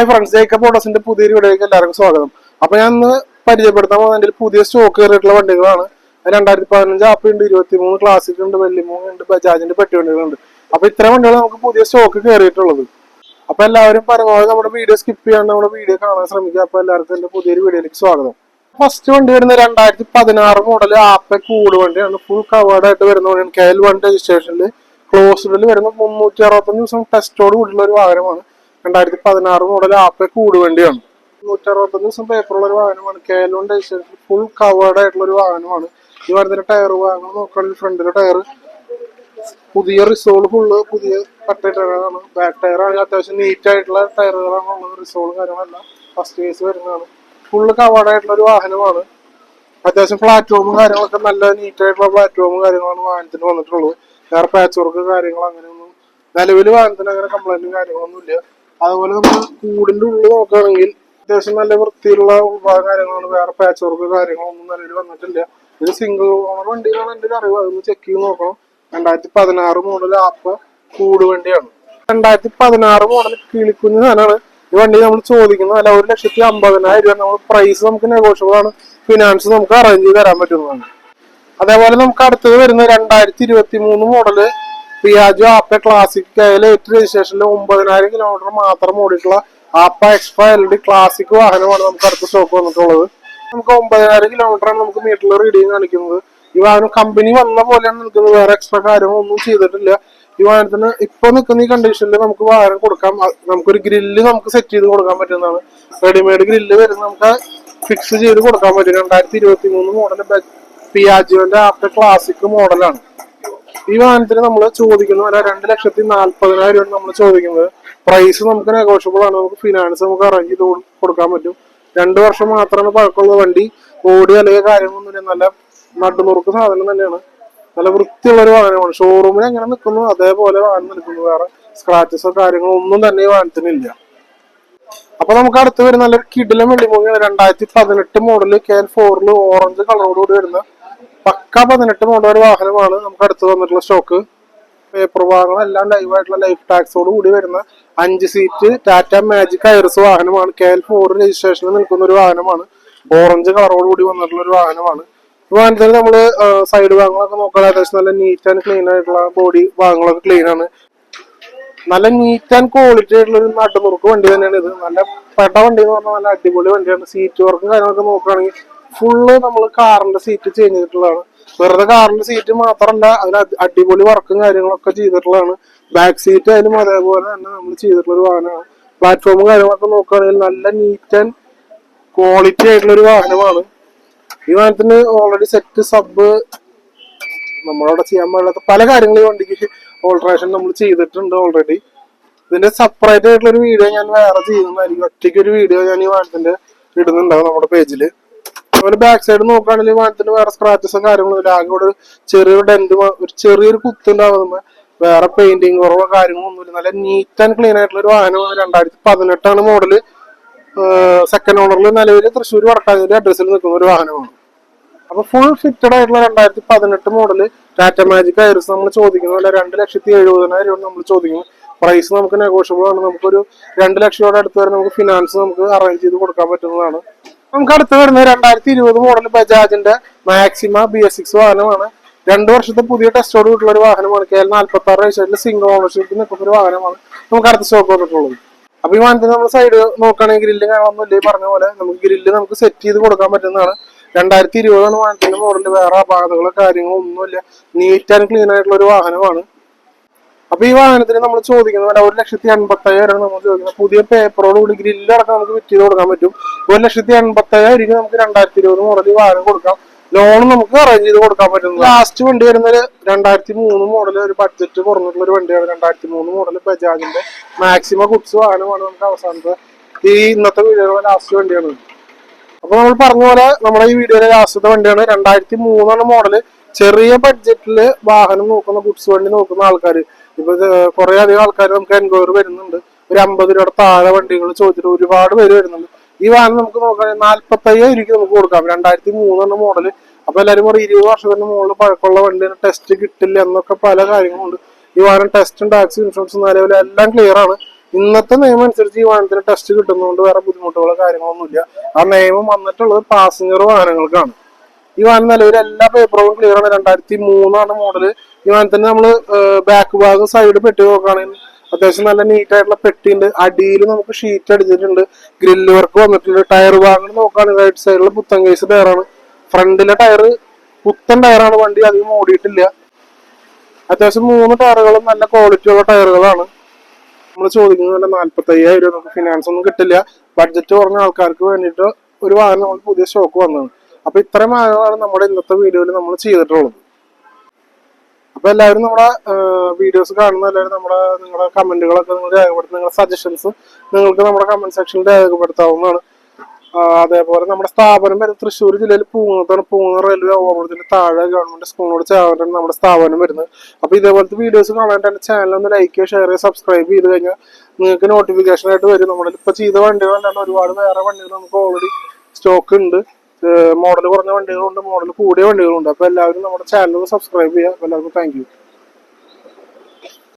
Hi friends Jacob ഓട്ടോസിന്റെ പുതിയ വീഡിയോയിലേക്ക് എല്ലാവർക്കും സ്വാഗതം. അപ്പൊ ഞാൻ ഇന്ന് പരിചയപ്പെടുത്താൻ പോകുന്ന പുതിയ സ്റ്റോക്ക് കയറിയിട്ടുള്ള വണ്ടികളാണ്. രണ്ടായിരത്തി പതിനഞ്ച് ആപ്പ് ഉണ്ട് ഇരുപത്തി മൂന്ന് ക്ലാസിക് ഉണ്ട് വെള്ളിമൂന്ന് ഉണ്ട് ബജാജിന്റെ പെട്ടി വണ്ടികളുണ്ട് അപ്പൊ ഇത്രയും വണ്ടികൾ നമുക്ക് പുതിയ സ്റ്റോക്ക് കയറിയിട്ടുള്ളത്. അപ്പൊ എല്ലാവരും പരമാവധി നമ്മുടെ വീഡിയോ സ്കിപ്പ് ചെയ്യാണ്ട് നമ്മുടെ വീഡിയോ കാണാൻ ശ്രമിക്കുക. അപ്പൊ എല്ലാവർക്കും എന്റെ പുതിയൊരു വീഡിയോയിലേക്ക് സ്വാഗതം. ഫസ്റ്റ് വണ്ടി വരുന്ന രണ്ടായിരത്തി പതിനാറ് മോഡൽ ആപ്പെ കൂട് വണ്ടിയാണ്. ഫുൾ കവേർഡ് ആയിട്ട് വരുന്ന വണ്ടിയാണ്. കെ എൽ വൺ രജിസ്ട്രേഷനിൽ ക്ലോസ്ഡിൽ വരുന്ന മുന്നൂറ്റി അറുപത്തഞ്ച് ദിവസം ടെസ്റ്റോട് കൂടിയുള്ള ഒരു വാഹനമാണ്. രണ്ടായിരത്തി പതിനാറ് മോഡൽ ആപ്പിൾ കൂട് വണ്ടിയാണ് അറുപത്തൊന്ന് ദിവസം പേപ്പറുള്ള ഒരു വാഹനമാണ് കേലോണ്ട് ഫുൾ കവേർഡ് ആയിട്ടുള്ള ഒരു വാഹനമാണ്. ഈ വരുന്ന ടയർ വാഹനം നോക്കുകയാണെങ്കിൽ ഫ്രണ്ടിലെ ടയർ പുതിയ റിസോൾ ഫുള്ള് പുതിയ കട്ട ടയറാണ് ബാക്ക് ആണെങ്കിൽ അത്യാവശ്യം നീറ്റ് ആയിട്ടുള്ള ടയറുകളാണ് ഉള്ളത്. റിസോൾ കാര്യങ്ങളല്ല. ഫസ്റ്റ് കേസ് വരുന്നതാണ്. ഫുള്ള് കവേർഡ് ആയിട്ടുള്ള ഒരു വാഹനമാണ്. അത്യാവശ്യം പ്ലാറ്റ്ഫോമും കാര്യങ്ങളൊക്കെ നല്ല നീറ്റ് ആയിട്ടുള്ള പ്ലാറ്റ്ഫോമും കാര്യങ്ങളാണ് വാഹനത്തിന് വന്നിട്ടുള്ളത്. വേറെ പാച്ച് വർക്ക് കാര്യങ്ങൾ അങ്ങനെയൊന്നും നിലവിൽ വാഹനത്തിന് അങ്ങനെ കംപ്ലൈന്റും കാര്യങ്ങളൊന്നും ഇല്ല അതുപോലെ നമ്മൾ കൂടിന്റെ ഉള്ളിൽ നോക്കുകയാണെങ്കിൽ അത്യാവശ്യം നല്ല വൃത്തിയുള്ള കാര്യങ്ങളാണ്. വേറെ പാച്ച് വർക്ക് കാര്യങ്ങളൊന്നും നിലവിൽ വന്നിട്ടില്ല. ഇത് സിംഗിൾ ഓണർ വണ്ടികളാണ് എന്റെ ഒരു അറിവ് അതൊന്ന് ചെക്ക് ചെയ്ത് നോക്കണം. രണ്ടായിരത്തി പതിനാറ് മോഡൽ ആപ്പ് കൂട് വണ്ടിയാണ്. രണ്ടായിരത്തി പതിനാറ് മോഡൽ കിളിക്കുഞ്ഞ് സാധനമാണ്. ഈ വണ്ടി നമ്മൾ ചോദിക്കുന്നത് അല്ല ഒരു ലക്ഷത്തി അമ്പതിനായിരം രൂപ. നമ്മൾ പ്രൈസ് നമുക്ക് നെഗോഷ്യബിൾ ആണ്. ഫിനാൻസ് നമുക്ക് അറേഞ്ച് ചെയ്ത് തരാൻ പറ്റുന്നതാണ്. അതേപോലെ നമുക്ക് അടുത്തത് വരുന്ന രണ്ടായിരത്തി ഇരുപത്തി മൂന്ന് മോഡൽ പിയാജോ ആപ്പ ക്ലാസിക് ലേറ്റ് രജിസ്ട്രേഷനിൽ ഒമ്പതിനായിരം കിലോമീറ്റർ മാത്രം ഓടിയിട്ടുള്ള ആപ്പ എക്സ്ട്രാ എൽ ഡി ക്ലാസിക് വാഹനമാണ് നമുക്ക് അടുത്ത സ്റ്റോക്ക് വന്നിട്ടുള്ളത്. നമുക്ക് ഒമ്പതിനായിരം കിലോമീറ്റർ ആണ് നമുക്ക് മീറ്ററിൽ റീഡിങ് കാണിക്കുന്നത്. ഈ വാഹനം കമ്പനി വന്ന പോലെയാണ് നിൽക്കുന്നത്. വേറെ എക്സ്ട്രാ കാര്യങ്ങളൊന്നും ചെയ്തിട്ടില്ല. ഈ വാഹനത്തിന് ഇപ്പൊ നിൽക്കുന്ന ഈ കണ്ടീഷനിൽ നമുക്ക് വാഹനം കൊടുക്കാം. നമുക്കൊരു ഗ്രില്ല് നമുക്ക് സെറ്റ് ചെയ്ത് കൊടുക്കാൻ പറ്റുന്നതാണ്. റെഡിമെയ്ഡ് ഗ്രില്ല് വരുന്ന നമുക്ക് ഫിക്സ് ചെയ്ത് കൊടുക്കാൻ പറ്റും. രണ്ടായിരത്തി ഇരുപത്തി മൂന്ന് മോഡൽ പിയാജിയോന്റെ ആഫ്റ്റർ ക്ലാസിക് മോഡലാണ് ഈ വാഹനത്തിന് നമ്മൾ ചോദിക്കുന്ന വില രണ്ട് ലക്ഷത്തി നാല്പതിനായിരം രൂപയാണ് നമ്മൾ ചോദിക്കുന്നത്. പ്രൈസ് നമുക്ക് നെഗോഷ്യബിൾ ആണ് നമുക്ക് ഫിനാൻസ് നമുക്ക് അറേഞ്ച് ചെയ്ത് കൊടുക്കാൻ പറ്റും. രണ്ട് വർഷം മാത്രമാണ് പഴക്കമുള്ള വണ്ടി. ഓടി അല്ലെങ്കിൽ കാര്യങ്ങളൊന്നുമില്ല. നല്ല നടുമുറുക്ക് സാധനം തന്നെയാണ്. നല്ല വൃത്തിയുള്ള ഒരു വാഹനമാണ്. ഷോറൂമിൽ എങ്ങനെ നിൽക്കുന്നു. അതേപോലെ വാഹനം നിൽക്കുന്നു. വേറെ സ്ക്രാച്ചസോ കാര്യങ്ങളോ ഒന്നും തന്നെ ഈ വാഹനത്തിനില്ല അപ്പൊ നമുക്ക് അടുത്ത് വരുന്ന നല്ലൊരു കിടിലം വെള്ളിമൂങ്ങയാണ് രണ്ടായിരത്തി പതിനെട്ട് മോഡൽ കെ എൽ ഫോറിൽ ഓറഞ്ച് കളറോടുകൂടി വരുന്ന പക്ക പതിനെട്ട് മോഡൽ ഒരു വാഹനമാണ് നമുക്ക് അടുത്ത് വന്നിട്ടുള്ള സ്റ്റോക്ക് പേപ്പർ ഭാഗങ്ങളെല്ലാം എല്ലാം ലൈവായിട്ടുള്ള ലൈഫ് ടാക്സോട് കൂടി വരുന്ന അഞ്ച് സീറ്റ് ടാറ്റ മാജിക് ഐറിസ് വാഹനമാണ്. കെ എൽ ഫോർ രജിസ്ട്രേഷനിൽ നിൽക്കുന്ന ഒരു വാഹനമാണ്. ഓറഞ്ച് കളറോട് കൂടി വന്നിട്ടുള്ള ഒരു വാഹനമാണ്. ഈ വാഹനത്തിൽ നമ്മൾ സൈഡ് ഭാഗങ്ങളൊക്കെ നോക്കാൻ അത്യാവശ്യം നല്ല നീറ്റ് ആൻഡ് ക്ലീൻ ആയിട്ടുള്ള ബോഡി ഭാഗങ്ങളൊക്കെ ക്ലീൻ ആണ്. നല്ല നീറ്റ് ആൻഡ് ക്വാളിറ്റി ആയിട്ടുള്ള ഒരു നടുമുറുക്ക് വണ്ടി തന്നെയാണ് ഇത്. നല്ല പെട്ട വണ്ടി എന്ന് പറഞ്ഞാൽ നല്ല അടിപൊളി വണ്ടിയാണ്. സീറ്റ് വർക്കും കാര്യങ്ങളൊക്കെ നോക്കുകയാണെങ്കിൽ ഫുള്ള് നമ്മൾ കാറിന്റെ സീറ്റ് ചേഞ്ച് ചെയ്തിട്ടുള്ളതാണ്. വെറുതെ കാറിന്റെ സീറ്റ് മാത്രമല്ല അതിന് അടിപൊളി വർക്കും കാര്യങ്ങളൊക്കെ ചെയ്തിട്ടുള്ളതാണ്. ബാക്ക് സീറ്റ് ആയാലും അതേപോലെ തന്നെ നമ്മൾ ചെയ്തിട്ടുള്ള ഒരു വാഹനമാണ്. പ്ലാറ്റ്ഫോമും കാര്യങ്ങളൊക്കെ നോക്കുകയാണെങ്കിൽ നല്ല നീറ്റ് ആൻഡ് ക്വാളിറ്റി ആയിട്ടുള്ള ഒരു വാഹനമാണ്. ഈ വാഹനത്തിന് ഓൾറെഡി സെറ്റ് സബ് നമ്മളവിടെ ചെയ്യാൻ പാടില്ലാത്ത പല കാര്യങ്ങളും ഈ വണ്ടിക്ക് ഓൾട്രേഷൻ നമ്മൾ ചെയ്തിട്ടുണ്ട് ഓൾറെഡി ഇതിന്റെ സെപ്പറേറ്റ് ആയിട്ടുള്ള ഒരു വീഡിയോ ഞാൻ വേറെ ചെയ്യുന്നതായിരിക്കും. ഒറ്റയ്ക്ക് ഒരു വീഡിയോ ഞാൻ ഈ വാഹനത്തിന്റെ ഇടുന്നുണ്ടാവും നമ്മുടെ പേജിൽ അതുപോലെ ബാക്ക് സൈഡ് നോക്കുകയാണെങ്കിൽ വാഹനത്തിന് വേറെ സ്ക്രാച്ചസും കാര്യങ്ങളും ഇല്ല. ആകെ ചെറിയൊരു ഡെന്റ് ഒരു ചെറിയൊരു കുത്തുണ്ടാവുന്ന വേറെ പെയിന്റിങ് കുറവോ കാര്യങ്ങളൊന്നുമില്ല നല്ല നീറ്റ് ആൻഡ് ക്ലീൻ ആയിട്ടുള്ള ഒരു വാഹനമാണ് രണ്ടായിരത്തി പതിനെട്ടാണ് മോഡൽ സെക്കൻഡ് ഓണറിൽ നിലവിൽ തൃശ്ശൂർ വടക്കാഞ്ചേരി അഡ്രസ്സിൽ നിൽക്കുന്ന ഒരു വാഹനമാണ്. അപ്പൊ ഫുൾ ഫിറ്റഡ് ആയിട്ടുള്ള രണ്ടായിരത്തി പതിനെട്ട് മോഡൽ ടാറ്റ മാജിക് ആയിരുന്നു നമ്മൾ ചോദിക്കുന്നത് രണ്ട് ലക്ഷത്തി എഴുപതിനായിരം രൂപ നമ്മൾ ചോദിക്കുന്നു. പ്രൈസ് നമുക്ക് നെഗോഷ്യബിൾ ആണ്. നമുക്കൊരു രണ്ട് ലക്ഷത്തോടെ അടുത്ത് വരെ നമുക്ക് ഫിനാൻസ് നമുക്ക് അറേഞ്ച് ചെയ്ത് കൊടുക്കാൻ പറ്റുന്നതാണ്. നമുക്ക് അടുത്ത് വരുന്നത് രണ്ടായിരത്തി ഇരുപത് മോഡൽ ബജാജിന്റെ മാക്സിമ ബി എസ് സിക്സ് വാഹനമാണ്. രണ്ടു വർഷത്തെ പുതിയ ടെസ്റ്റോട് കൂട്ടുള്ള ഒരു വാഹനമാണ്. കെ എൽ നാൽപ്പത്തി ആറ് വയസ്സിൽ സിംഗിൾ ഓണർഷിപ്പ് നിൽക്കുന്ന ഒരു വാഹനമാണ്. നമുക്ക് അടുത്ത സ്റ്റോക്ക് വന്നിട്ടുള്ളത്. അപ്പൊ ഈ വാഹനത്തിന് നമ്മൾ സൈഡ് നോക്കുകയാണെങ്കിൽ ഗ്രില്ല് കാണാനൊന്നും ഇല്ലേ പറഞ്ഞ പോലെ നമുക്ക് ഗ്രില്ല് നമുക്ക് സെറ്റ് ചെയ്ത് കൊടുക്കാൻ പറ്റുന്നതാണ്. രണ്ടായിരത്തി ഇരുപതാണ് വാഹനത്തിന്റെ മോഡൽ വേറെ അപാകതകളോ കാര്യങ്ങളോ ഒന്നുമില്ല. നീറ്റ് ആൻഡ് ക്ലീൻ ആയിട്ടുള്ള ഒരു വാഹനമാണ്. അപ്പൊ ഈ വാഹനത്തിന് നമ്മൾ ചോദിക്കുന്നത് വേണ്ട ഒരു ലക്ഷത്തി അൻപത്തയ്യായിരമാണ് നമ്മൾ ചോദിക്കുന്നത്. പുതിയ പേപ്പറോട് കൂടി ഗ്രില്ല് അടക്കം നമുക്ക് വിറ്റ് ചെയ്ത് കൊടുക്കാൻ പറ്റും. ഒരു ലക്ഷത്തി അൻപത്തയ്യായിരം നമുക്ക് രണ്ടായിരത്തി ഇരുപത് മോഡൽ ഈ വാഹനം കൊടുക്കാം. ലോൺ നമുക്ക് അറേഞ്ച് ചെയ്ത് കൊടുക്കാൻ പറ്റും ലാസ്റ്റ് വണ്ടി വരുന്നത് രണ്ടായിരത്തി മൂന്ന് മോഡൽ ഒരു ബഡ്ജറ്റ് കുറഞ്ഞിട്ടുള്ള ഒരു വണ്ടിയാണ്. രണ്ടായിരത്തി മൂന്ന് മോഡൽ ബജാജിന്റെ മാക്സിമം ഗുഡ്സ് വാഹനമാണ് നമുക്ക് അവസാനത്തെ ഈ ഇന്നത്തെ വീഡിയോയുടെ ലാസ്റ്റ് വണ്ടിയാണ്. അപ്പൊ നമ്മൾ പറഞ്ഞ പോലെ നമ്മുടെ ഈ വീഡിയോയിലെ ലാസ്റ്റത്തെ വണ്ടിയാണ്. രണ്ടായിരത്തി മൂന്നാണ് മോഡൽ ചെറിയ ബഡ്ജറ്റിൽ വാഹനം നോക്കുന്ന ഗുഡ്സ് വണ്ടി നോക്കുന്ന ആൾക്കാർ ഇപ്പൊ കുറെ അധികം ആൾക്കാർ നമുക്ക് എൻക്വയറി വരുന്നുണ്ട്. ഒരു അമ്പത് രൂപയുടെ താഴെ വണ്ടികൾ ചോദിച്ചിട്ട് ഒരുപാട് പേര് വരുന്നുണ്ട്. ഈ വാഹനം നമുക്ക് നോക്കാൻ നാല്പത്തി അയ്യായിരം നമുക്ക് കൊടുക്കാം. രണ്ടായിരത്തി മൂന്നാണ് മോഡൽ. അപ്പൊ എല്ലാവരും പറയും ഇരുപത് വർഷത്തിന് മുകളിൽ പഴക്കമുള്ള വണ്ടിന് ടെസ്റ്റ് കിട്ടില്ല എന്നൊക്കെ പല കാര്യങ്ങളുണ്ട്. ഈ വാഹനം ടെസ്റ്റും ടാക്സ് ഇൻഷുറൻസും നിലവിൽ എല്ലാം ക്ലിയർ ആണ്. ഇന്നത്തെ നിയമം അനുസരിച്ച് ഈ വാഹനത്തിന് ടെസ്റ്റ് കിട്ടുന്നതുകൊണ്ട് വേറെ ബുദ്ധിമുട്ടുകളോ കാര്യങ്ങളൊന്നുമില്ല. ആ നിയമം വന്നിട്ടുള്ളത് പാസഞ്ചർ വാഹനങ്ങൾക്കാണ്. ഈ വാഹനം നിലവിൽ എല്ലാ പേപ്പറുകളും ക്ലിയർ ആണ്. രണ്ടായിരത്തി മൂന്നാണ് മോഡൽ ഈ വാഹനത്തിന് നമ്മൾ ബാക്ക് ഭാഗം സൈഡ് പെട്ടി നോക്കുകയാണെങ്കിൽ അത്യാവശ്യം നല്ല നീറ്റ് ആയിട്ടുള്ള പെട്ടിയുണ്ട്. അടിയിൽ നമുക്ക് ഷീറ്റ് അടിച്ചിട്ടുണ്ട്. ഗ്രില്ല് വർക്ക് വന്നിട്ടുണ്ട്. ടയർ ഭാഗങ്ങൾ നോക്കുകയാണെങ്കിൽ റൈറ്റ് സൈഡിൽ പുത്തൻ കേസ് ടയറാണ് ഫ്രണ്ടിലെ ടയർ പുത്തൻ ടയറാണ് വണ്ടി അധികം ഓടിയിട്ടില്ല. അത്യാവശ്യം മൂന്ന് ടയറുകളും നല്ല ക്വാളിറ്റി ഉള്ള ടയറുകളാണ് നമ്മൾ ചോദിക്കുന്നത് നല്ല നാൽപ്പത്തി അയ്യായിരം രൂപ. നമുക്ക് ഫിനാൻസ് ഒന്നും കിട്ടില്ല. ബഡ്ജറ്റ് കുറഞ്ഞ ആൾക്കാർക്ക് വേണ്ടിയിട്ട് ഒരു വാഹനം നമ്മൾ പുതിയ സ്റ്റോക്ക് വന്നതാണ്. അപ്പൊ ഇത്രയും ആണ് നമ്മുടെ ഇന്നത്തെ വീഡിയോയിൽ നമ്മൾ ചെയ്തിട്ടുള്ളത്. അപ്പൊ എല്ലാവരും നമ്മുടെ വീഡിയോസ് കാണുന്ന എല്ലാവരും നമ്മുടെ നിങ്ങളുടെ കമന്റുകളൊക്കെ നിങ്ങൾ രേഖപ്പെടുത്തുന്ന നിങ്ങളുടെ സജഷൻസ് നിങ്ങൾക്ക് നമ്മുടെ കമന്റ് സെക്ഷനിൽ രേഖപ്പെടുത്താവുന്നതാണ്. അതേപോലെ നമ്മുടെ സ്ഥാപനം വരുന്നത് തൃശ്ശൂർ ജില്ലയിൽ പൂങ്ങത്താണ്. പൂങ്ങ റെയിൽവേ ഓവർബ്രിഡ്ജിൽ താഴെ ഗവൺമെന്റ് സ്കൂളിനോട് ചേർന്നിട്ടാണ് നമ്മുടെ സ്ഥാപനം വരുന്നത്. അപ്പൊ ഇതേപോലത്തെ വീഡിയോസ് എന്റെ ചാനൽ ഒന്ന് ലൈക്ക് ഷെയർ ചെയ്യുക സബ്സ്ക്രൈബ് ചെയ്ത് കഴിഞ്ഞാൽ നിങ്ങൾക്ക് നോട്ടിഫിക്കേഷൻ ആയിട്ട് വരും. നമ്മുടെ ഇപ്പൊ ചെയ്ത വണ്ടികളല്ലാണ്ട് ഒരുപാട് വേറെ വണ്ടികൾ നമുക്ക് ഓൾറെഡി സ്റ്റോക്ക് ഉണ്ട്. മോഡൽ കുറഞ്ഞ വണ്ടികളുണ്ട് മോഡൽ കൂടിയ വണ്ടികളുണ്ട്. അപ്പോൾ എല്ലാവരും നമ്മുടെ ചാനൽ സബ്സ്ക്രൈബ് ചെയ്യുക. എല്ലാവർക്കും താങ്ക്